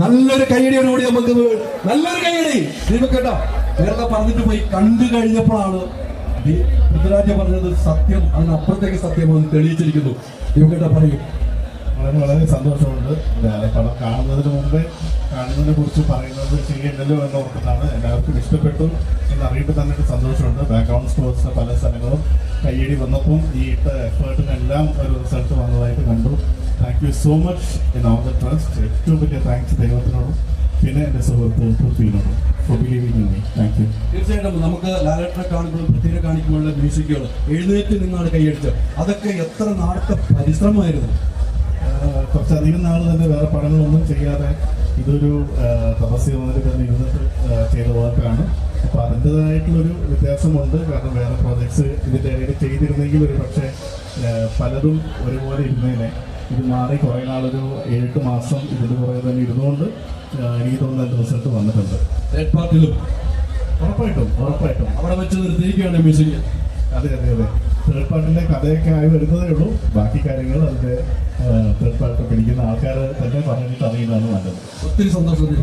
നല്ലൊരു കൈയടിയോടുകൂടി നമുക്ക് നല്ലൊരു കൈയടി ദീപക്കേട്ടോ നേരത്തെ പറഞ്ഞിട്ട് പോയി. കണ്ടു കഴിഞ്ഞപ്പോഴാണ് പൃഥ്വിരാജ പറഞ്ഞത് സത്യം അതിനപ്പുറത്തേക്ക് സത്യം അത് തെളിയിച്ചിരിക്കുന്നു. ദീപക്കേട്ട പറയും. വളരെ വളരെ സന്തോഷമുണ്ട്. പടം കാണുന്നതിന് മുമ്പേ കാണുന്നതിനെ കുറിച്ച് പറയുന്നത് ശരിയല്ലല്ലോ എന്ന് ഓർത്തിട്ടാണ് എല്ലാവർക്കും ഇഷ്ടപ്പെട്ടു എന്ന് അറിയുമ്പോൾ തന്നെ സന്തോഷമുണ്ട്. ബാക്ക്ഗ്രൗണ്ട് സ്കോർസിന് പല സ്ഥലങ്ങളും കയ്യടി വന്നപ്പം ഈ ഇട്ട എഫേർട്ടിനെല്ലാം ഒരു റിസൾട്ട് വന്നതായിട്ട് കണ്ടു. Thank you so much in all the trust ഏറ്റവും വലിയ താങ്ക്സ് ദൈവത്തിനോടും. പിന്നെ എന്റെ സുഹൃത്ത് പൃഥ്വിനോടും for believing in me thank you തീർച്ചയായിട്ടും നമുക്ക് ലാലേട്ടനെ കാണിക്കുമ്പോൾ പൃഥ്വിനെ കാണിക്കുമ്പോഴുള്ള മ്യൂസിക്കുകൾ എഴുന്നേറ്റ് നിന്നാണ് കൈയടിച്ചത് അതൊക്കെ എത്ര നാളത്തെ പരിശ്രമമായിരുന്നു. കുറച്ചധികം നാൾ തന്നെ വേറെ പടങ്ങളൊന്നും ചെയ്യാതെ ഇതൊരു തപസ്യ മുതൽ തന്നെ ഇരുന്നിട്ട് ചെയ്ത വർക്കാണ് അപ്പം അതിന്റെതായിട്ടുള്ളൊരു വ്യത്യാസമുണ്ട്. കാരണം വേറെ പ്രോജക്ട്സ് ഇതിന്റെ ഇടയിൽ ചെയ്തിരുന്നെങ്കിൽ ഒരു പക്ഷേ പലതും ഒരുപോലെ ഇരുന്നേനെ. ഇത് മാറി കുറേ നാളൊരു ഏഴെട്ട് മാസം ഇതിന് കുറേ തന്നെ ഇരുന്നുകൊണ്ട് എനിക്ക് തോന്നുന്ന റിസൾട്ട് വന്നിട്ടുണ്ട്. തേർഡ് പാർട്ടിയിലും ഉറപ്പായിട്ടും ഉറപ്പായിട്ടും. അവിടെ വെച്ച് നിർത്തിയിരിക്കുകയാണ് മ്യൂസിക്. അതെ അതെ അതെ. തേർഡ് പാർട്ടിന്റെ കഥയൊക്കെ ആയി വരുന്നതേ ഉള്ളൂ. ബാക്കി കാര്യങ്ങൾ അതിന്റെ തേർഡ് പാർട്ടി പിടിക്കുന്ന ആൾക്കാർ തന്നെ പറഞ്ഞിട്ട് അറിയുന്നതാണ് നല്ലത്. ഒത്തിരി സന്തോഷം.